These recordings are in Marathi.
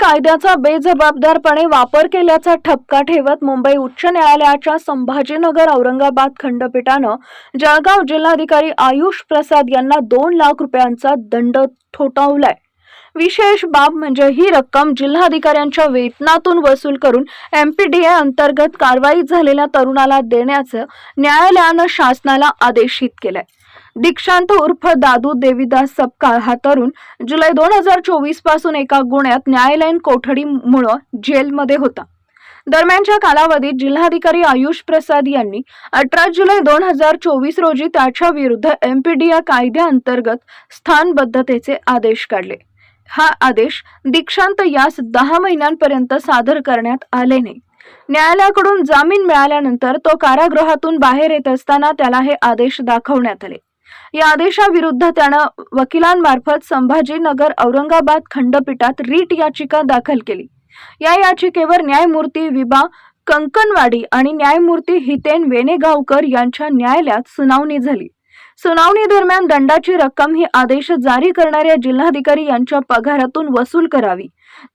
कायद्याचा बेजबाबदारपणे वापर केल्याचा ठपका ठेवत मुंबई उच्च न्यायालयाच्या संभाजीनगर औरंगाबाद खंडपीठानं जळगाव जिल्हाधिकारी आयुष प्रसाद यांना दोन लाख रुपयांचा दंड ठोठावलाय. विशेष बाब म्हणजे ही रक्कम जिल्हाधिकाऱ्यांच्या वेतनातून वसूल करून एमपीडीए अंतर्गत कारवाई झालेल्या तरुणाला देण्याचं न्यायालयानं शासनाला आदेशित केलंय. दीक्षांत उर्फ दादू देवीदास सपकाळ हा तरुण जुलै दोन हजार चोवीसपासून एका गुन्ह्यात न्यायालयीन कोठडीमुळं जेलमध्ये होता. दरम्यानच्या कालावधीत जिल्हाधिकारी आयुष प्रसाद यांनी अठरा जुलै दोन हजार चोवीस रोजी त्याच्या विरुद्ध एमपीडीए कायद्याअंतर्गत स्थानबद्धतेचे आदेश काढले. हा आदेश दीक्षांत यास दहा महिन्यांपर्यंत सादर करण्यात आले नाही न्यायालयाकडून जामीन मिळाल्यानंतर तो कारागृहातून बाहेर येत असताना त्याला हे आदेश दाखवण्यात आले. या आदेशाविरुद्ध त्यानं वकिलांमार्फत संभाजीनगर औरंगाबाद खंडपीठात रीट याचिका दाखल केली. या याचिकेवर न्यायमूर्ती विबा कंकणवाडी आणि न्यायमूर्ती हितेन वेनेगावकर यांच्या न्यायालयात सुनावणी झाली. सुनावणी दरम्यान दंडाची रक्कम ही आदेश जारी करणाऱ्या जिल्हाधिकारी यांच्या पगारातून वसूल करावी.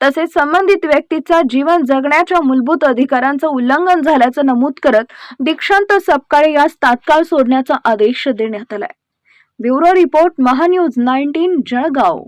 तसेच संबंधित व्यक्तीचा जीवन जगण्याच्या मूलभूत अधिकारांचं उल्लंघन झाल्याचं नमूद करत दीक्षांत सपकाळे यास तात्काळ सोडण्याचा आदेश देण्यात आलाय. Bureau report Mahanews nineteen Jalgaon.